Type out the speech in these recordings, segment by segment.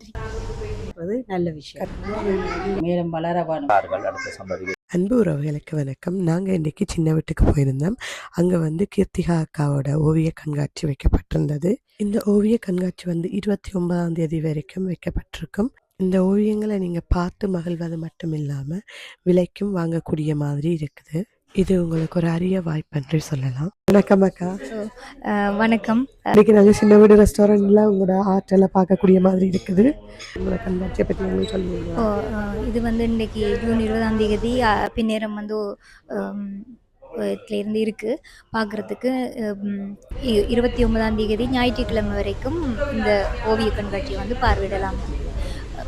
நன்றி அது நல்ல விஷயம். மேலும் வளர அன்பு உறவுகளுக்கு வணக்கம். நாங்கள் இன்றைக்கி சின்ன வீட்டுக்கு போயிருந்தோம். அங்கே வந்து கீர்த்திகா அக்காவோட ஓவிய கண்காட்சி வைக்கப்பட்டிருந்தது. இந்த ஓவிய கண்காட்சி வந்து இருபத்தி ஒன்பதாம் தேதி வரைக்கும் வைக்கப்பட்டிருக்கும். இந்த ஓவியங்களை நீங்கள் பார்த்து மகிழ்வது மட்டும் இல்லாமல் விலைக்கும் வாங்கக்கூடிய மாதிரி இருக்குது. இது உங்களுக்கு ஒரு அரிய வாய்ப்பு சொல்லலாம். வணக்கம் அக்கா. வணக்கம். இன்னைக்கு நாங்கள் சின்ன வீடு ரெஸ்டாரண்ட்ல உங்களோட ஆற்றலை பார்க்கக்கூடிய மாதிரி இருக்குது. உங்களோட கண்காட்சியை பற்றி நீங்கள் சொல்லுவீங்க? ஓ, இது வந்து இன்னைக்கு ஜூன் இருபதாம் தேதி பின்னேரம் வந்து இருந்து இருக்குது பார்க்குறதுக்கு இருபத்தி ஒன்பதாம் தேதி ஞாயிற்றுக்கிழமை வரைக்கும் இந்த ஓவிய கண்காட்சியை வந்து பார்வையிடலாம்.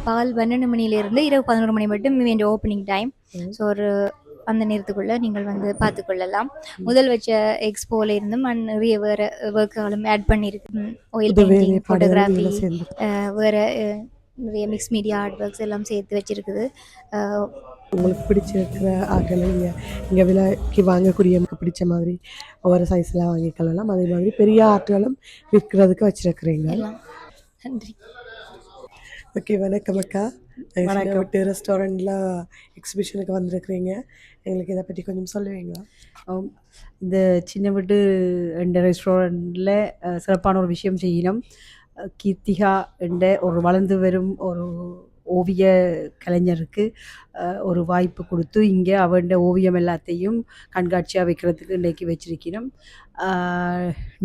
பகல் பன்னெண்டு மணியிலிருந்து இரவு பதினோரு மணி மட்டும் இந்த ஓப்பனிங் டைம் ஸோ ஒரு அந்த நேரத்துக்குள்ளே நீங்கள் வந்து பார்த்துக்கொள்ளலாம். முதல் வச்ச எக்ஸ்போல இருந்தும் நிறைய வேறு ஒர்க்குகளும் ஆட் பண்ணியிருக்கு. ஆயில் புது பெயிண்டிங் ஃபோட்டோகிராஃபி வேறு நிறைய மிக்ஸ் மீடியா ஆர்ட் ஒர்க்ஸ் எல்லாம் சேர்த்து வச்சிருக்குது. உங்களுக்கு பிடிச்சிருக்கிற ஆட்களை நீங்கள் இங்கே விலைக்கு வாங்கக்கூடிய நமக்கு பிடிச்ச மாதிரி ஒவ்வொரு சைஸில் வாங்கிக்கலாம் அதே மாதிரி பெரிய ஆட்களும் விற்கிறதுக்கு வச்சிருக்கிறீங்க. நன்றி. ஓகே வணக்கம் அக்கா. வணக்கம். விட்டு ரெஸ்டாரண்ட்டில் எக்ஸிபிஷனுக்கு வந்திருக்கிறீங்க. எங்களுக்கு இதை பற்றி கொஞ்சம் சொல்லுவீங்களா. இந்த சின்ன வீட்டு என்ற ரெஸ்டாரண்ட்டில் சிறப்பான ஒரு விஷயம் செய்யணும். கீர்த்திகா என்ற ஒரு வளர்ந்து வரும் ஒரு ஓவிய கலைஞருக்கு ஒரு வாய்ப்பு கொடுத்து இங்கே அவண்ட ஓவியம் எல்லாத்தையும் கண்காட்சியாக வைக்கிறதுக்கு இன்றைக்கி வச்சிருக்கிறோம்.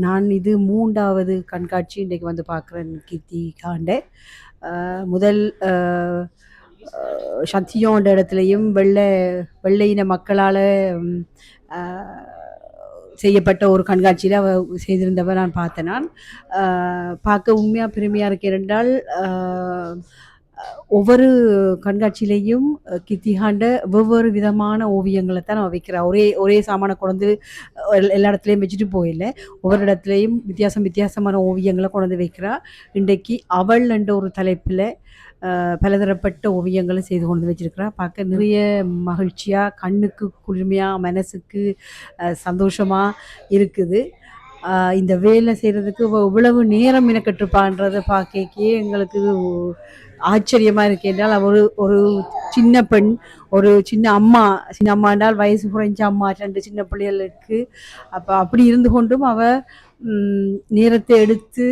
நான் இது மூன்றாவது கண்காட்சி இன்றைக்கு வந்து பார்க்குறேன் கீர்த்திகாண்ட காண்டே. முதல் சத்தியோன்ற இடத்துலையும் வெள்ளை வெள்ளையின மக்களால் செய்யப்பட்ட ஒரு கண்காட்சியில் அவ செய்திருந்தவ நான் பார்த்தேன் நான். பார்க்க உண்மையாக பெருமையாக இருக்கேன் என்றால் ஒவ்வொரு கண்காட்சியிலையும் கித்திஹாண்ட வெவ்வேறு விதமான ஓவியங்களை தான் அவள் வைக்கிறா. ஒரே ஒரே சாமானை கொண்டு எல்லா இடத்துலையும் வச்சுட்டு போயில ஒவ்வொரு இடத்துலையும் வித்தியாசம் வித்தியாசமான ஓவியங்களை கொண்டு வைக்கிறா. இன்றைக்கு அவள் என்ற ஒரு தலைப்பில் பலதரப்பட்ட ஓவியங்களை செய்து கொண்டு வச்சிருக்கிறா. பார்க்க நிறைய மகிழ்ச்சியாக கண்ணுக்கு குளிர்மையாக மனசுக்கு சந்தோஷமாக இருக்குது. இந்த வேலை செய்கிறதுக்கு இவ்வளவு நேரம் மெனக்கட்டுப்பான்றதை பார்க்கக்கே எங்களுக்கு ஆச்சரியமாக இருக்கு. என்றால் அவ ஒரு ஒரு சின்ன பெண் ஒரு சின்ன அம்மா. சின்ன அம்மா என்றால் வயசு குறைஞ்ச அம்மா ரெண்டு சின்ன பிள்ளைகளுக்கு அப்போ அப்படி இருந்து கொண்டும் அவள் நேரத்தை எடுத்து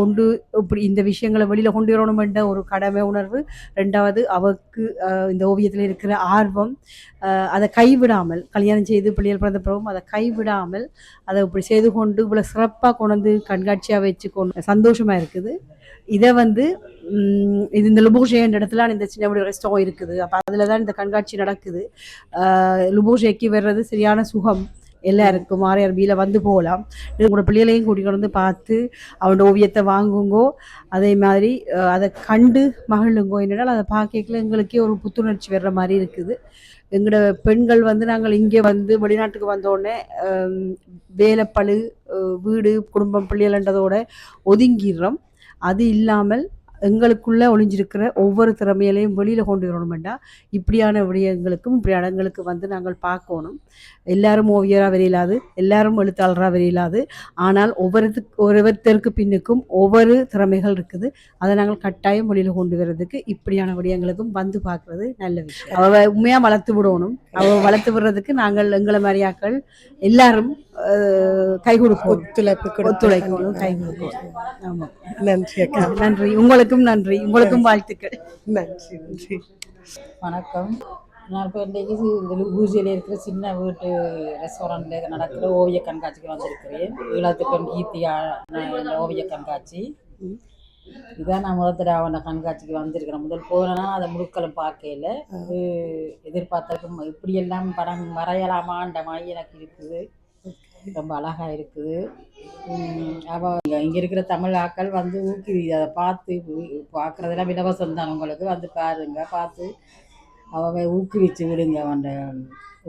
ஒன்று இப்படி இந்த விஷயங்களை வெளியில் கொண்டு வரணும் என்ற ஒரு கடமை உணர்வு. ரெண்டாவது அவருக்கு இந்த ஓவியத்தில் இருக்கிற ஆர்வம் அதை கைவிடாமல் கல்யாணம் செய்து பிள்ளைகள் பிறந்த பிறகும் அதை கைவிடாமல் அதை இப்படி செய்து கொண்டு இவ்வளோ சிறப்பாக கொண்டு வந்து கண்காட்சியாக வச்சு கொண்டு சந்தோஷமாக இருக்குது. இதை வந்து இது இந்த லுபோஷேன்ற இடத்துல இந்த சின்ன ஒரு ரெஸ்டாரம் இருக்குது. அப்போ அதில் தான் இந்த கண்காட்சி நடக்குது. லுபோஷேக்கு வர்றது சரியான சுகம். எல்லாருக்கும் ஆர்ஆர்பியில் வந்து போகலாம் உங்களோட பிள்ளைகளையும் கூட்டிகிட்டு வந்து பார்த்து அவனோட ஓவியத்தை வாங்குங்கோ. அதே மாதிரி அதை கண்டு மகிழுங்கோ. என்னென்னால் அதை பார்க்கல எங்களுக்கே ஒரு புத்துணர்ச்சி வர்ற மாதிரி இருக்குது. எங்களோட பெண்கள் வந்து நாங்கள் இங்கே வந்து வெளிநாட்டுக்கு வந்தோடனே வேலைப்பழு வீடு குடும்பம் பிள்ளைகள்ன்றதோட ஒதுங்கிடுறோம். அது இல்லாமல் எங்களுக்குள்ளே ஒளிஞ்சிருக்கிற ஒவ்வொரு திறமையிலையும் வெளியில் கொண்டு வரணுமெண்டா? இப்படியான விடயங்களுக்கும் இப்படி இடங்களுக்கு வந்து நாங்கள் பார்க்கணும். எல்லாரும் ஓவியராக வரையிலாது எல்லாரும் எழுத்தாளராக வரையிலாது ஆனால் ஒவ்வொருத்துக்கு ஒவ்வொருத்தருக்கு பின்னுக்கும் ஒவ்வொரு திறமைகள் இருக்குது. அதை நாங்கள் கட்டாயம் வெளியில் கொண்டு வர்றதுக்கு இப்படியான விடயங்களுக்கும் வந்து பார்க்குறது நல்ல விஷயம். அவள் உண்மையாக வளர்த்து விடணும். அவள் வளர்த்து விடுறதுக்கு நாங்கள் எங்களை மாதிரியாக்கள் எல்லாரும் கை கொடுப்போம் ஒத்துழைப்பு கொடுத்து ஒத்துழைக்கணும் கை கொடுப்போம் ஆமாம் நன்றி அக்கா நன்றி. உங்களுக்கும் நன்றி. உங்களுக்கும் வாழ்த்துக்கள். நன்றி நன்றி. வணக்கம். நான் இப்போ இன்றைக்கு பூஜையில் இருக்கிற சின்ன வீட்டு ரெஸ்டாரண்ட்டில் நடக்கிற ஓவிய கண்காட்சிக்கு வந்திருக்கிறேன். ஈழத்து பெண் கீர்த்தியா ஓவிய கண்காட்சி. இதான் நான் முதல் தடவை கண்காட்சிக்கு வந்திருக்கிறேன். முதல் போனேன்னா அதை முழுக்களும் பார்க்கல. இது எதிர்பார்த்ததுக்கு இப்படியெல்லாம் படம் வரையலாமான்ற மாதிரி எனக்கு இருக்குது. ரொம்ப அழகா இருக்குது. உம் அவ இங்கே இருக்கிற தமிழ் ஆட்கள் வந்து ஊக்குவி அதை பார்த்து பார்க்குறதெல்லாம் இலவசம் தான் உங்களுக்கு. வந்து பாருங்க பார்த்து அவ ஊக்குவிச்சு விடுங்க அந்த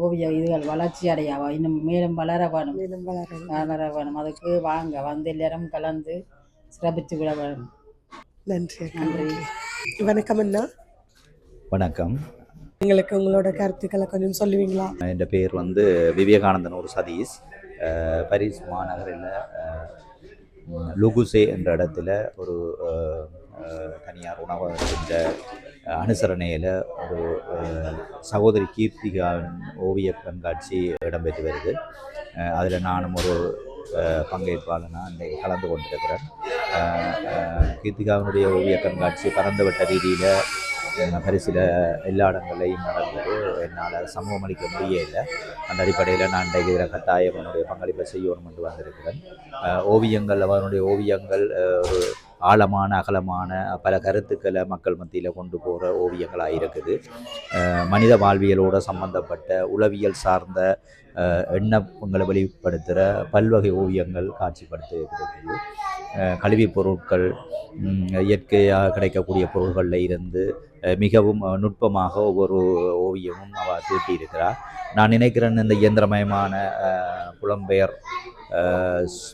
ஓவிய இதுகள் வளர்ச்சி அடைய அவ. இன்னும் மேலும் வளர வேணும். மேலும் வளரணும். வளர வேணும். அதுக்கு வாங்க வந்து எல்லாரும் கலந்து சிறப்பிச்சு விட வேணும். நன்றி நன்றி. வணக்கம் அண்ணா. வணக்கம். எங்களுக்கு உங்களோட கருத்துக்களை கொஞ்சம் சொல்லுவீங்களா? என் பேர் வந்து விவேகானந்தன் ஒரு சதீஷ். பரிஸ் மாநகரில் லுகுசே என்ற இடத்துல ஒரு தனியார் உணவகத்தின் அனுசரணையில் ஒரு சகோதரி கீர்த்திகாவின் ஓவிய கண்காட்சி இடம்பெற்று வருது. அதில் நானும் ஒரு பங்கேற்பாளனாக இன்றைக்கு கலந்து கொண்டிருக்கிறேன். கீர்த்திகாவினுடைய ஓவிய கண்காட்சி பரந்துவிட்ட ரீதியில் பரிசில எல்லா இடங்களையும் நடந்தது என்னால் சமூகம் அளிக்க முடியல. அந்த அடிப்படையில் நான் இன்றைக்கு இதில் கட்டாயம் என்னுடைய பங்களிப்பை செய்யணும் என்று வந்திருக்கிறேன். ஓவியங்கள் அவனுடைய ஓவியங்கள் ஒரு ஆழமான அகலமான பல கருத்துக்களை மக்கள் மத்தியில் கொண்டு போகிற ஓவியங்களாக இருக்குது. மனித வாழ்வியலோடு சம்பந்தப்பட்ட உளவியல் சார்ந்த எண்ணங்களை வெளிப்படுத்துகிற பல்வகை ஓவியங்கள் காட்சிப்படுத்தி இருக்கிறது கழிவுப் பொருட்கள் இயற்கையாக கிடைக்கக்கூடிய பொருள்களில் இருந்து மிகவும் நுட்பமாக ஒவ்வொரு ஓவியமும் அவள் தீட்டியிருக்கிறார். நான் நினைக்கிறேன் இந்த இயந்திரமயமான புலம்பெயர்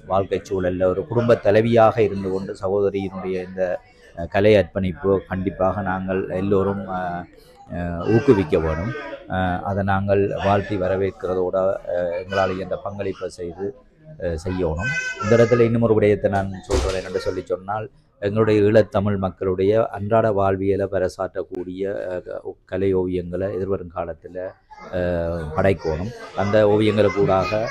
வாழ்க்கை ஸ்- சூழலில் ஒரு குடும்ப தலைவியாக இருந்து கொண்டு சகோதரியினுடைய இந்த கலை அர்ப்பணிப்பு கண்டிப்பாக நாங்கள் எல்லோரும் ஊக்குவிக்க வேணும். அதை நாங்கள் வாழ்த்தி வரவேற்கிறதோட எங்களால் இந்த பங்களிப்பை செய்து செய்யணும். இந்த இடத்துல இன்னும் ஒரு விடயத்தை நான் சொல்கிறேன் என்று சொல்லி சொன்னால் எங்களுடைய ஈழத்தமிழ் மக்களுடைய அன்றாட வாழ்வியலை பறைசாற்றக்கூடிய கலை ஓவியங்களை எதிர்வரும் காலத்தில் படைக்கணும். அந்த ஓவியங்களுக்கூடாக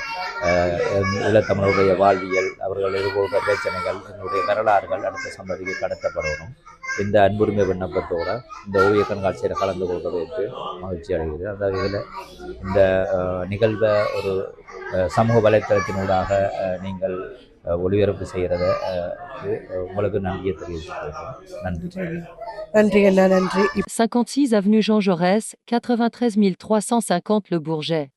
ஈழத்தமிழருடைய வாழ்வியல் அவர்கள் எதிர்கொள்கிற பிரச்சனைகள் எங்களுடைய வரலாறுகள் அடுத்த சந்ததிக்கு கடத்தப்படணும். இந்த அன்புரிமை விண்ணப்பத்தோட இந்த ஓவிய கண்காட்சியில் கலந்து கொள்வதற்கு மகிழ்ச்சி அடைகிறது அந்த வகையில் இந்த அஹ், நிகழ்வை ஒரு அஹ், சமூக வலைத்தளத்தினூடாக அஹ், நீங்கள் அஹ், ஒளிபரப்பு செய்கிறத உங்களுக்கு நன்றியை தெரிவித்துக் நன்றி நன்றி அண்ணா நன்றி 56 avenue Jean Jaurès, 93 350 Le Bourget.